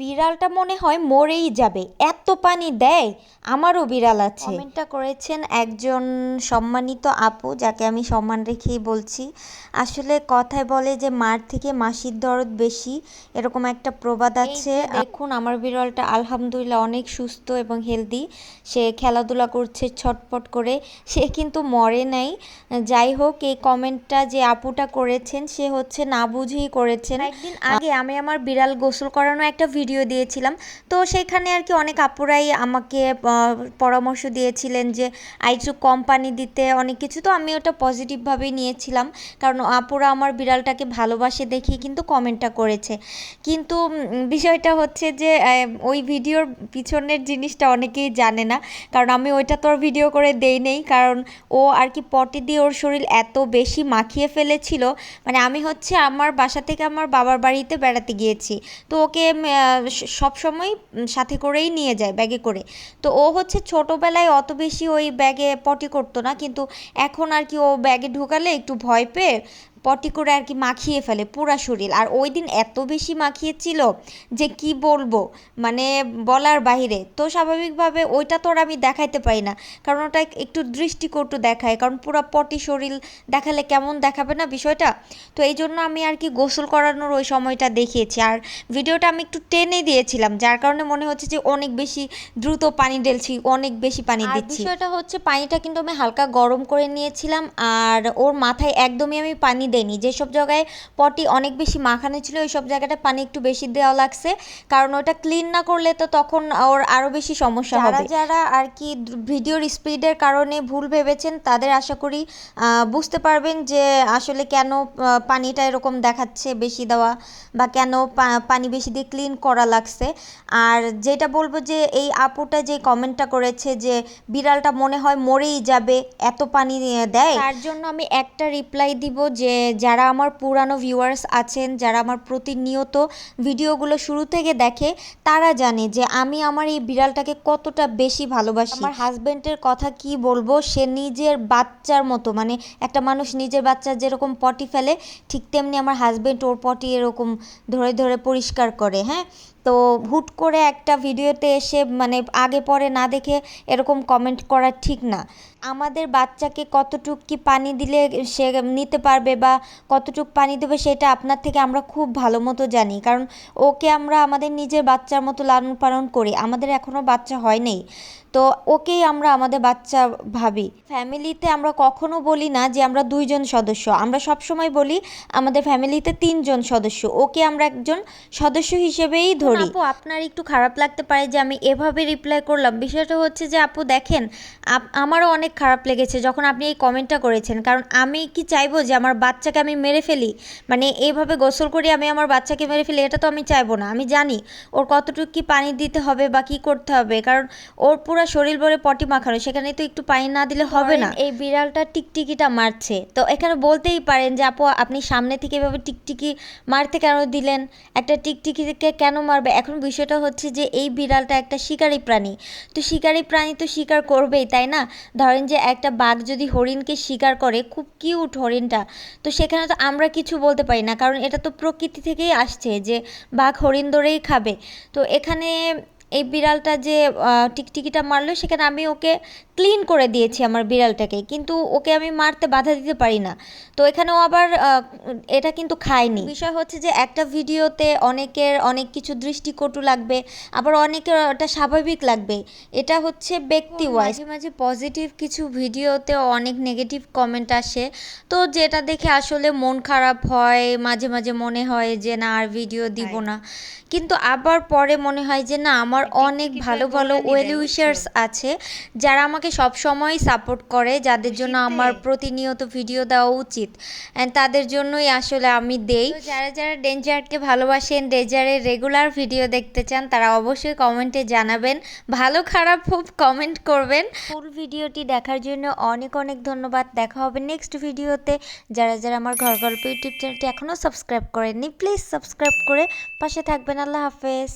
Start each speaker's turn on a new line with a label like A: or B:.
A: বিড়ালটা মনে হয় মরেই যাবে। এত পানি দেয় আমারও বিড়াল আছে। কমেন্টটা করেছেন একজন সম্মানিত আপু যাকে আমি সম্মান রেখেই বলছি। আসলে কথায় বলে যে মার থেকে মাসির দরদ বেশি এরকম একটা প্রবাদ আছে। দেখুন আমার বিড়ালটা আলহামদুলিল্লাহ অনেক সুস্থ এবং হেলদি সে খেলাধুলা করছে ছটপট করে সে কিন্তু মরে নাই। যাই হোক এই কমেন্টটা যে আপুটা করেছেন সে হচ্ছে না বুঝেই করেছেন। একদিন আগে আমি আমার বিড়াল গোসল করানো একটা ভিডিও দিয়েছিলাম। তো সেখানে আর কি অনেক আপুরাই আমাকে পরামর্শ দিয়েছিলেন যে আইটু কম পানি দিতে। অনেক কিছু। তো আমি ওটা পজিটিভভাবেই নিয়েছিলাম। কারণ আপুরা আমার বিড়ালটাকে ভালোবাসে দেখেই কিন্তু কমেন্টটা করেছে। কিন্তু বিষয়টা হচ্ছে যে ওই ভিডিওর পিছনের জিনিসটা অনেকেই জানে না। কারণ আমি ওইটা তো আর ভিডিও করে দেই নেই। কারণ ও আর কি পটি দিয়ে ওর শরীর এত বেশি মাখিয়ে ফেলেছিল। মানে আমি হচ্ছে আমার বাসা থেকে আমার বাবার বাড়িতে বেড়াতে গিয়েছি। তো ওকে সব সময় সাথে করেই নিয়ে যায় ব্যাগে করে। তো ও হচ্ছে ছোটোবেলায় অত বেশি ওই ব্যাগে পটি করতো না, কিন্তু এখন আর কি ও ব্যাগে ঢোকালে একটু ভয় পেয়ে পটি করে আর কি মাখিয়ে ফেলে পুরা শরীর। আর ওই দিন এত বেশি মাখিয়েছিল যে কি বলব? মানে বলার বাহিরে। তো স্বাভাবিকভাবে ওইটা তো আর আমি দেখাইতে পারি না। কারণ ওটা একটু দৃষ্টিকটু দেখায়। কারণ পুরো পটি শরীর দেখালে কেমন দেখাবে না বিষয়টা? তো এই জন্য আমি আর কি গোসল করানোর ওই সময়টা দেখিয়েছি। আর ভিডিওটা আমি একটু টেনে দিয়েছিলাম যার কারণে মনে হচ্ছে যে অনেক বেশি দ্রুত পানি ঢেলছি অনেক বেশি পানি দিচ্ছি। বিষয়টা হচ্ছে পানিটা কিন্তু আমি হালকা গরম করে নিয়েছিলাম আর ওর মাথায় একদমই আমি পানি দেয়নি। যেসব জায়গায় পটি অনেক বেশি মাখানো ছিল ওই সব জায়গাটা পানি একটু বেশি দেওয়া লাগছে। কারণ ওটা ক্লিন না করলে তো তখন ওর আরও বেশি সমস্যা হবে। যারা আর কি ভিডিওর স্পিডের কারণে ভুল ভেবেছেন তাদের আশা করি বুঝতে পারবেন যে আসলে কেন পানিটা এরকম দেখাচ্ছে বেশি দেওয়া বা কেন পানি বেশি দিয়ে ক্লিন করা লাগছে। আর যেটা বলব যে এই আপুটা যে কমেন্টটা করেছে যে বিড়ালটা মনে হয় মরেই যাবে এত পানি দেয়। তার জন্য আমি একটা রিপ্লাই দিব যে যারা আমার পুরানো ভিউয়ার্স আছেন, যারা আমার প্রতিনিয়ত ভিডিওগুলো শুরু থেকে দেখে, তারা জানে যে আমি আমার এই বিড়ালটাকে কতটা বেশি ভালোবাসি। আমার হাজব্যান্ডের কথা কি বলব, সে নিজের বাচ্চার মতো মানে একটা মানুষ নিজের বাচ্চার যেরকম পটি ফেলে, ঠিক তেমনি আমার হাজব্যান্ড ওর পটি এরকম ধরে ধরে পরিষ্কার করে হ্যাঁ? তো হুট করে একটা ভিডিওতে এসে মানে আগে পরে না দেখে এরকম কমেন্ট করা ঠিক না। আমাদের বাচ্চাকে কতটুক কি পানি দিলে সে নিতে পারবে বা কতটুক পানি দেবে সেটা আপনার থেকে আমরা খুব ভালো মতো জানি। কারণ ওকে আমরা আমাদের নিজের বাচ্চার মতো লালন পালন করি। আমাদের এখনও বাচ্চা হয় নেই। তো ওকেই আমরা আমাদের বাচ্চা ভাবি। ফ্যামিলিতে আমরা কখনো বলি না যে আমরা দুইজন সদস্য। আমরা সব সময় বলি আমাদের ফ্যামিলিতে তিনজন সদস্য। ওকে আমরা একজন সদস্য হিসেবেই ধরি। আপু আপনার একটু খারাপ লাগতে পারে যে আমি এভাবে রিপ্লাই করলাম। বিষয়টা হচ্ছে যে আপু দেখেন আমারও অনেক খারাপ লেগেছে যখন আপনি এই কমেন্টটা করেছেন। কারণ আমি কি চাইব যে আমার বাচ্চাকে আমি মেরে ফেলি? মানে এইভাবে গোসল করি আমি আমার বাচ্চাকে মেরে ফেলি এটা তো আমি চাইব না। আমি জানি ওর কতটুকু কি পানি দিতে হবে বা কী করতে হবে। কারণ ওর পুরো পুরো শরীর ভরে পটি মাখানো সেখানে তো একটু পানি না দিলে হবে না। এই বিড়ালটা টিকটিকিটা মারছে। তো এখানে বলতেই পারেন যে আপু আপনি সামনে থেকে এভাবে টিকটিকি মারতে কেন দিলেন? একটা টিকটিকিকে কেন মারবে? এখন বিষয়টা হচ্ছে যে এই বিড়ালটা একটা শিকারী প্রাণী। তো শিকারী প্রাণী তো শিকার করবেই তাই না? ধরেন যে একটা বাঘ যদি হরিণকে শিকার করে খুব কিউট হরিণটা তো সেখানে তো আমরা কিছু বলতে পারি না। কারণ এটা তো প্রকৃতি থেকেই আসছে যে বাঘ হরিণ ধরেই খাবে। তো এখানে এই বিড়ালটা যে টিকটিকিটা মারলো সেখানে আমি ওকে ক্লিন করে দিয়েছি আমার বিড়ালটাকে কিন্তু ওকে আমি মারতে বাধা দিতে পারি না। তো এখানেও আবার এটা কিন্তু খায়নি। বিষয় হচ্ছে যে একটা ভিডিওতে অনেকের অনেক কিছু দৃষ্টিকটু লাগবে আবার অনেকের ওটা স্বাভাবিক লাগবে। এটা হচ্ছে ব্যক্তি ওয়াইজ মাঝে মাঝে পজিটিভ কিছু ভিডিওতে অনেক নেগেটিভ কমেন্ট আসে। তো যেটা দেখে আসলে মন খারাপ হয় মাঝে মাঝে মনে হয় যে না আর ভিডিও দিব না। কিন্তু আবার পরে মনে হয় যে না আমার অনেক ভালো ভালো ওয়েল উইশার্স আছে যারা আমাকে সব সময় সাপোর্ট করে যাদের জন্য আমার প্রতিনিয়ত ভিডিও দেওয়া উচিত। অ্যান্ড তাদের জন্যই আসলে আমি দেই। যারা যারা ডেঞ্জারকে ভালোবাসেন ডেঞ্জারের রেগুলার ভিডিও দেখতে চান তারা অবশ্যই কমেন্টে জানাবেন। ভালো খারাপ খুব কমেন্ট করবেন। ফুল ভিডিওটি দেখার জন্য অনেক অনেক ধন্যবাদ। দেখা হবে নেক্সট ভিডিওতে যারা যারা আমার ঘর গল্প ইউটিউব চ্যানেলটি এখনও সাবস্ক্রাইব করেননি প্লিজ সাবস্ক্রাইব করে পাশে থাকবেন। আল্লাহ হাফেজ।